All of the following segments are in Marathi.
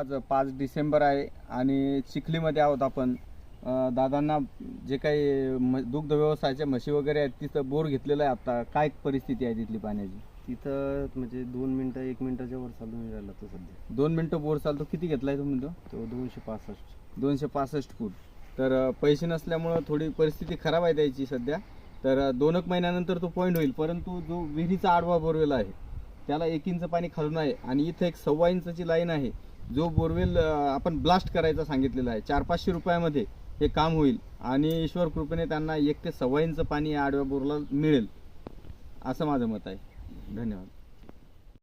आज पाच डिसेंबर आहे आणि चिखलीमध्ये आहोत आपण. दादांना जे काही म दुग्ध व्यवसायाच्या म्हशी वगैरे आहेत तिथं बोर घेतलेलं आहे आता. काय परिस्थिती आहे तिथली पाण्याची? तिथं म्हणजे दोन मिनटं एक मिनटाच्या वर चालू नाही राहिला तो सध्या. दोन मिनटं बोर चालतो. किती घेतलाय तुम्ही तो? तो दोनशे पासष्ट. दोनशे पासष्ट फूट. तर पैसे नसल्यामुळं थोडी परिस्थिती खराब आहे त्याची सध्या. तर दोन एक महिन्यानंतर तो पॉईंट होईल. परंतु जो विहिरीचा आडवा बोरवेल आहे त्याला एक इंच पाणी खालून आहे. आणि इथं एक सव्वा इंचची लाईन आहे. जो बोरवेल आपण ब्लास्ट करायचा सांगितलेला आहे चार पाचशे रुपयामध्ये हे काम होईल आणि ईश्वर कृपेने त्यांना एक ते सव्वा इंच पाणी या आडव्या बोरला मिळेल असं माझं मत आहे. धन्यवाद.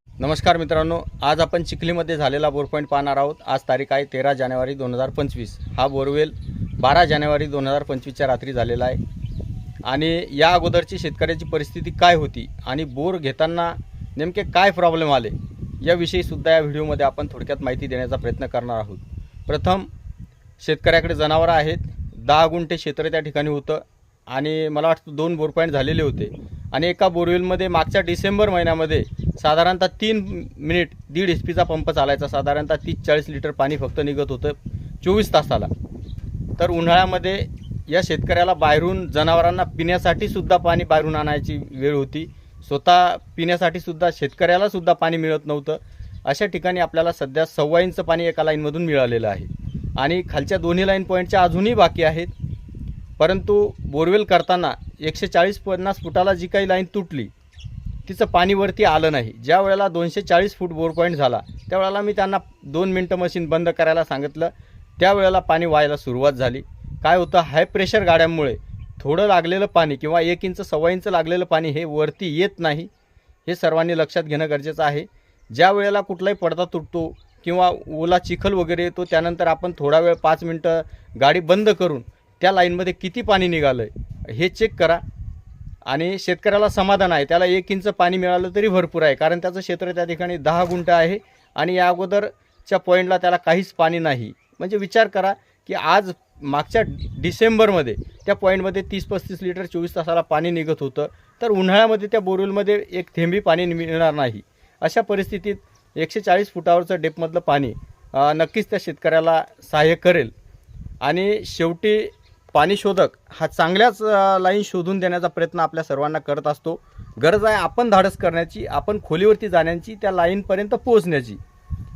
नमस्कार मित्रांनो आज आपण चिखलीमध्ये झालेला बोर पॉईंट पाहणार आहोत. आज तारीख आहे तेरा जानेवारी दोन हजार पंचवीस. हा बोरवेल बारा जानेवारी दोन हजार पंचवीसच्या रात्री झालेला आहे. आणि या अगोदरची शेतकऱ्याची परिस्थिती काय होती आणि बोर घेताना नेमके काय प्रॉब्लेम आले? याविषयी सुद्धा या व्हिडिओमध्ये आपण थोडक्यात माहिती देण्याचा प्रयत्न करणार आहोत. प्रथम शेतकऱ्याकडे जनावरं आहेत. दहा गुंठे क्षेत्र त्या ठिकाणी होतं आणि मला वाटतं दोन बोरपॉईंट झालेले होते आणि एका बोरवेलमध्ये मागच्या डिसेंबर महिन्यामध्ये साधारणतः तीन मिनिट दीड एच पीचा पंप चालायचा. साधारणतः तीस चाळीस लिटर पाणी फक्त निघत होतं चोवीस तासाला. तर उन्हाळ्यामध्ये या शेतकऱ्याला बाहेरून जनावरांना पिण्यासाठी सुद्धा पाणी बाहेरून आणायची वेळ होती. स्वतः पिण्यासाठी सुद्धा शेतकऱ्याला सुद्धा पाणी मिळत नव्हतं. अशा ठिकाणी आपल्याला सध्या सव्वा इंच पाणी एका लाईनमधून मिळालेलं आहे. आणि खालच्या दोन्ही लाईन पॉईंटच्या अजूनही बाकी आहेत. परंतु बोरवेल करताना एकशे चाळीस पन्नास फुटाला जी काही लाईन तुटली तिचं पाणी वरती आलं नाही. ज्या वेळेला दोनशे चाळीस फूट बोर पॉईंट झाला त्यावेळेला मी त्यांना दोन मिनटं मशीन बंद करायला सांगितलं. त्यावेळेला पाणी व्हायला सुरुवात झाली. काय होतं हाय प्रेशर गाड्यांमुळे थोडं लागलेलं पाणी किंवा एक इंच सव्वा इंच लागलेलं पाणी हे वरती येत नाही हे सर्वांनी लक्षात घेणं गरजेचं आहे. ज्या वेळेला कुठलाही पडदा तुटतो किंवा ओला चिखल वगैरे येतो त्यानंतर आपण थोडा वेळ पाच मिनटं गाडी बंद करून त्या लाईनमध्ये किती पाणी निघालं आहे हे चेक करा. आणि शेतकऱ्याला समाधान आहे त्याला एक इंच पाणी मिळालं तरी भरपूर आहे कारण त्याचं क्षेत्र त्या ठिकाणी दहा गुंठ आहे आणि या अगोदरच्या पॉईंटला त्याला काहीच पाणी नाही. म्हणजे विचार करा की आज मागच्या डिसेंबरमध्ये त्या पॉईंटमध्ये तीस पस्तीस लिटर चोवीस तासाला पाणी निघत होतं. तर उन्हाळ्यामध्ये त्या बोरवेलमध्ये एक थेंबी पाणी मिळणार नाही. अशा परिस्थितीत एकशे चाळीस फुटावरचं डेपमधलं पाणी नक्कीच त्या शेतकऱ्याला सहाय्य करेल. आणि शेवटी पाणी शोधक हा चांगल्याच लाईन शोधून देण्याचा प्रयत्न आपल्या सर्वांना करत असतो. गरज आहे आपण धाडस करण्याची आपण खोलीवरती जाण्याची त्या लाईनपर्यंत पोहोचण्याची.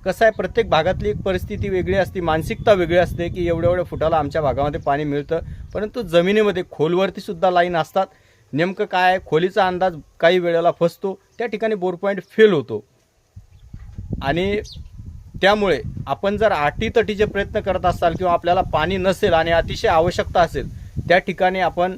कसं आहे प्रत्येक भागातली एक परिस्थिती वेगळी असते मानसिकता वेगळी असते की एवढ्या एवढ्या फुटाला आमच्या भागामध्ये पाणी मिळतं. परंतु जमिनीमध्ये खोलवरती सुद्धा लाईन असतात. नेमकं काय आहे, खोलीचा अंदाज काही वेळेला फसतो. त्या ठिकाणी बोर पॉईंट फेल होतो. आणि त्यामुळे आपण जर अटीतटीचे प्रयत्न करत असाल किंवा आपल्याला पाणी नसेल आणि अतिशय आवश्यकता असेल त्या ठिकाणी आपण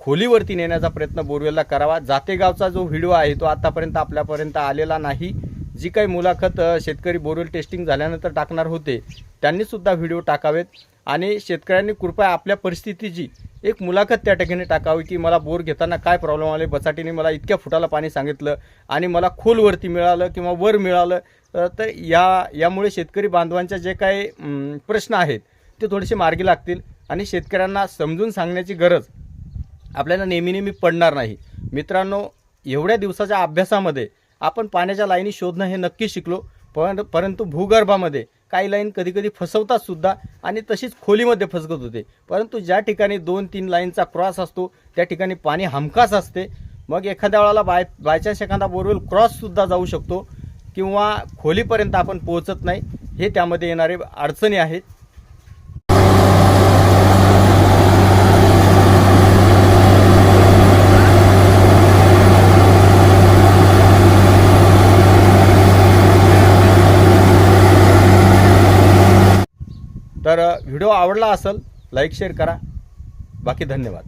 खोलीवरती नेण्याचा प्रयत्न बोरवेलला करावा. जातेगावचा जो व्हिडिओ आहे तो आतापर्यंत आपल्यापर्यंत आलेला नाही. जी काही मुलाखत शेतकरी बोरवेल टेस्टिंग झाल्यानंतर टाकणार होते त्यांनीसुद्धा व्हिडिओ टाकावेत. आणि शेतकऱ्यांनी कृपया आपल्या परिस्थितीची एक मुलाखत त्या ठिकाणी टाकावी की मला बोर घेताना काय प्रॉब्लेम आले? बचाटीने मला इतक्या फुटाला पाणी सांगितलं आणि मला खोलवरती मिळालं किंवा वर मिळालं. तर या यामुळे शेतकरी बांधवांच्या जे काही प्रश्न आहेत ते थोडेसे मार्गी लागतील आणि शेतकऱ्यांना समजून सांगण्याची गरज आपल्याला नेहमी नेहमी पडणार नाही. मित्रांनो एवढ्या दिवसाच्या अभ्यासामध्ये आपण पाण्याच्या लाईनी शोधणं हे नक्की शिकलो. पण परंतु भूगर्भामध्ये काही लाईन कधीकधी कधी फसवतात सुद्धा आणि तशीच खोलीमध्ये फसगत होते. परंतु ज्या ठिकाणी दोन तीन लाईनचा क्रॉस असतो त्या ठिकाणी पाणी हमखास असते. मग एखाद्या वेळाला बाय बायचान्स एखादा बोरवेल क्रॉससुद्धा जाऊ शकतो किंवा खोलीपर्यंत आपण पोहोचत नाही. हे त्यामध्ये येणारे अडचणी आहेत. तर व्हिडिओ आवडला असेल लाईक शेअर करा. बाकी धन्यवाद.